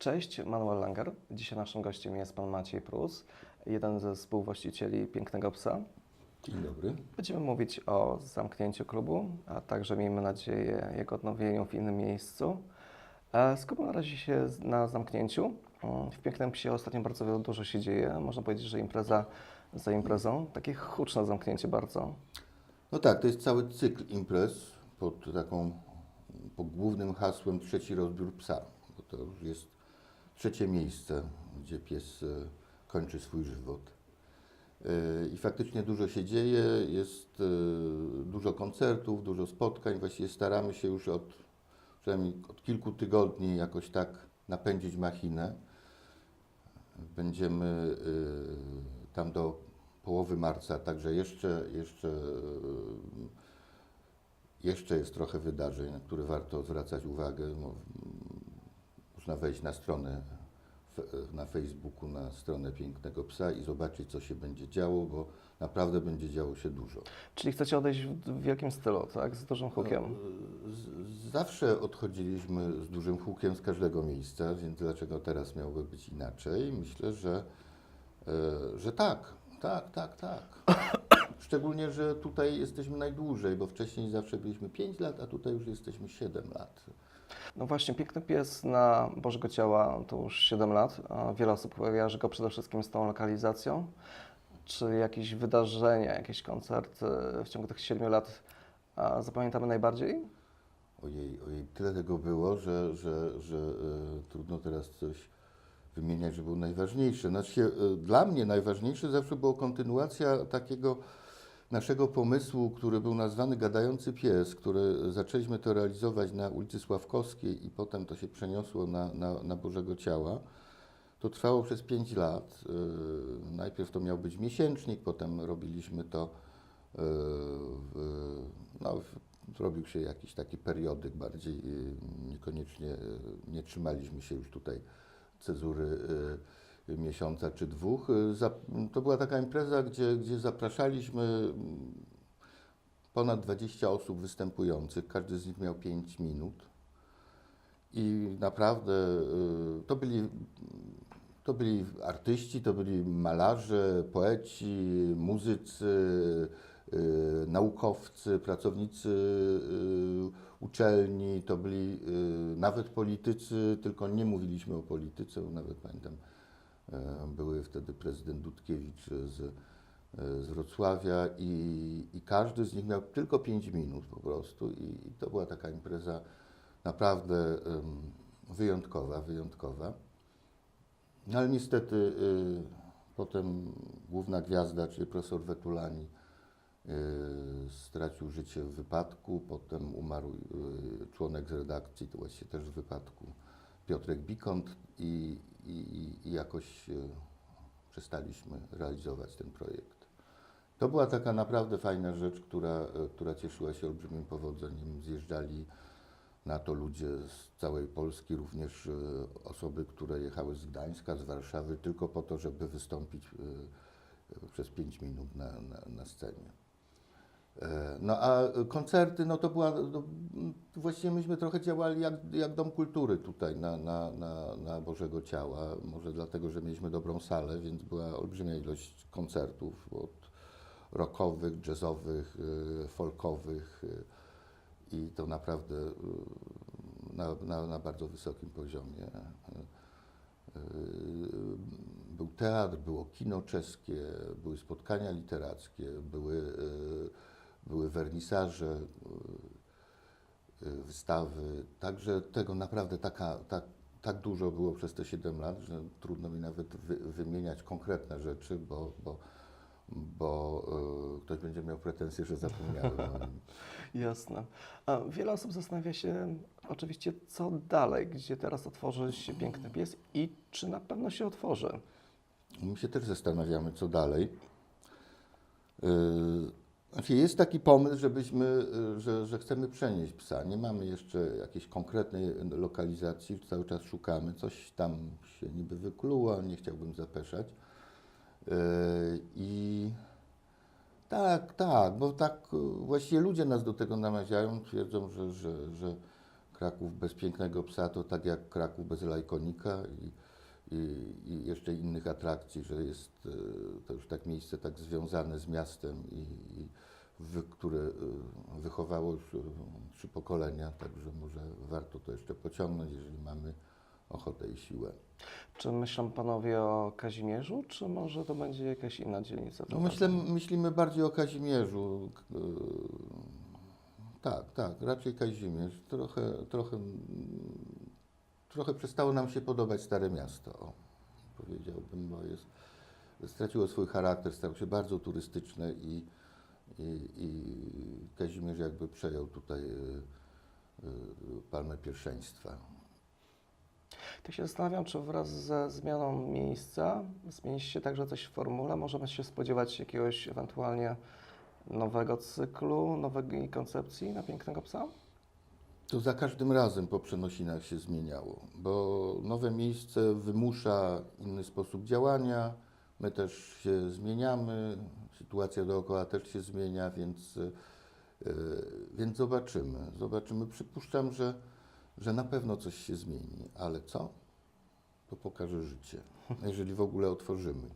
Cześć, Manuel Langer. Dzisiaj naszym gościem jest pan Maciej Prus, jeden ze współwłaścicieli Pięknego Psa. Dzień dobry. Będziemy mówić o zamknięciu klubu, a także miejmy nadzieję jego odnowieniu w innym miejscu. E, Skupmy na razie się na zamknięciu. Mm, W Pięknym Psie ostatnio bardzo dużo się dzieje. Można powiedzieć, że impreza za imprezą. Takie huczne zamknięcie bardzo. No tak, to jest cały cykl imprez pod taką, pod głównym hasłem trzeci rozbiór psa, bo to już jest trzecie miejsce, gdzie pies e, kończy swój żywot. E, I faktycznie dużo się dzieje, jest e, dużo koncertów, dużo spotkań. Właściwie staramy się już od, przynajmniej od kilku tygodni jakoś tak napędzić machinę. Będziemy tam do połowy marca, także jeszcze, jeszcze, jeszcze jest trochę wydarzeń, na które warto zwracać uwagę. No, można wejść na stronę na Facebooku, na stronę Pięknego Psa i zobaczyć, co się będzie działo, bo naprawdę będzie działo się dużo. Czyli chcecie odejść w wielkim stylu, tak? Z dużym hukiem. Z, zawsze odchodziliśmy z dużym hukiem z każdego miejsca, więc dlaczego teraz miałoby być inaczej? Myślę, że, e, że tak, tak, tak, tak. Szczególnie, że tutaj jesteśmy najdłużej, bo wcześniej zawsze byliśmy 5 lat, a tutaj już jesteśmy 7 lat. No właśnie, Piękny Pies na Bożego Ciała to już 7 lat. Wiele osób kojarzy go przede wszystkim z tą lokalizacją. Czy jakieś wydarzenia, jakieś koncerty w ciągu tych 7 lat zapamiętamy najbardziej? Ojej, ojej, tyle tego było, że, że, że e, trudno teraz coś wymieniać, że był najważniejszy. Znaczy, e, dla mnie najważniejsze zawsze była kontynuacja takiego naszego pomysłu, który był nazwany Gadający Pies, który zaczęliśmy to realizować na ulicy Sławkowskiej i potem to się przeniosło na, na, na Bożego Ciała. To trwało przez 5 lat. E, Najpierw to miał być miesięcznik, potem robiliśmy to, e, w, no, zrobił się jakiś taki periodyk bardziej, e, niekoniecznie, nie trzymaliśmy się już tutaj cezury miesiąca czy dwóch. Za- To była taka impreza, gdzie, gdzie zapraszaliśmy mm, ponad 20 osób występujących, każdy z nich miał 5 minut. I naprawdę y, to byli, to byli artyści, to byli malarze, poeci, muzycy, y, naukowcy, pracownicy y, uczelni, to byli y, nawet politycy, tylko nie mówiliśmy o polityce, nawet pamiętam, były wtedy prezydent Dudkiewicz z, e, z Wrocławia i, i każdy z nich miał tylko 5 minut po prostu i, i to była taka impreza naprawdę wyjątkowa, wyjątkowa. No ale niestety y, potem główna gwiazda, czyli profesor Wetulani, y, stracił życie w wypadku, potem umarł y, członek z redakcji, to właściwie też w wypadku, Piotrek Bikont i, i, i- jakoś y, przestaliśmy realizować ten projekt. To była taka naprawdę fajna rzecz, która, y, która cieszyła się olbrzymim powodzeniem. Zjeżdżali na to ludzie z całej Polski, również e, osoby, które jechały z Gdańska, z Warszawy, tylko po to, żeby wystąpić e, e, przez 5 minut na, na, na scenie. E, No a koncerty, no to była, no, właściwie myśmy trochę działali jak, jak Dom Kultury tutaj na, na, na, na Bożego Ciała, może dlatego, że mieliśmy dobrą salę, więc była olbrzymia ilość koncertów od rockowych, jazzowych, e, folkowych, e, i to naprawdę y, na, na, na bardzo wysokim poziomie. Y, y, Był teatr, było kino czeskie, były spotkania literackie, były, y, były wernisaże, y, y, wystawy. Także tego naprawdę taka, tak, tak dużo było przez te 7 lat, że trudno mi nawet wy, wymieniać konkretne rzeczy, bo, bo, bo y, ktoś będzie miał pretensje, że zapomniałem. o nim. Jasne. A wiele osób zastanawia się oczywiście, co dalej, gdzie teraz otworzy się Piękny Pies i czy na pewno się otworzy. My się też zastanawiamy, co dalej. Yy, Znaczy jest taki pomysł, żebyśmy, yy, że, że chcemy przenieść psa. Nie mamy jeszcze jakiejś konkretnej lokalizacji, cały czas szukamy. Coś tam się niby wykluło, nie chciałbym zapeszać. Yy, I tak, tak, bo tak yy, właściwie ludzie nas do tego namawiają, twierdzą, że, że, że Kraków bez pięknego psa to tak jak Kraków bez lajkonika i, i, jeszcze innych atrakcji, że jest e, to już tak miejsce tak związane z miastem i, i wy, które e, wychowało już e, trzy pokolenia, także może warto to jeszcze pociągnąć, jeżeli mamy ochotę i siłę. Czy myślą panowie o Kazimierzu, czy może to będzie jakaś inna dzielnica? No myślę, myślimy bardziej o Kazimierzu. Tak, tak, raczej Kazimierz. Trochę, trochę, trochę przestało nam się podobać Stare Miasto, o, powiedziałbym, bo jest, straciło swój charakter, stało się bardzo turystyczne i, i, i Kazimierz jakby przejął tutaj e, e, palmę pierwszeństwa. Tak się zastanawiam, czy wraz ze zmianą miejsca zmieni się także coś w formule? Możemy się spodziewać jakiegoś ewentualnie nowego cyklu, nowej koncepcji na Pięknego Psa? To za każdym razem po przenosinach się zmieniało, bo nowe miejsce wymusza inny sposób działania, my też się zmieniamy, sytuacja dookoła też się zmienia, więc, e, więc zobaczymy. Zobaczymy. Przypuszczam, że, że na pewno coś się zmieni, ale co? To pokaże życie, jeżeli w ogóle otworzymy.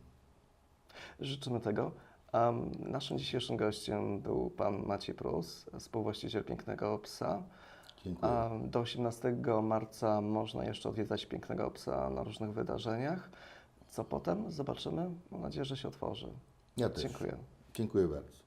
Życzymy tego. Um, naszym dzisiejszym gościem był pan Maciej Prus, współwłaściciel Pięknego Psa. Dziękuję. A do 18 marca można jeszcze odwiedzać Pięknego Psa na różnych wydarzeniach. Co potem? Zobaczymy. Mam nadzieję, że się otworzy. Ja też. Dziękuję. Dziękuję bardzo.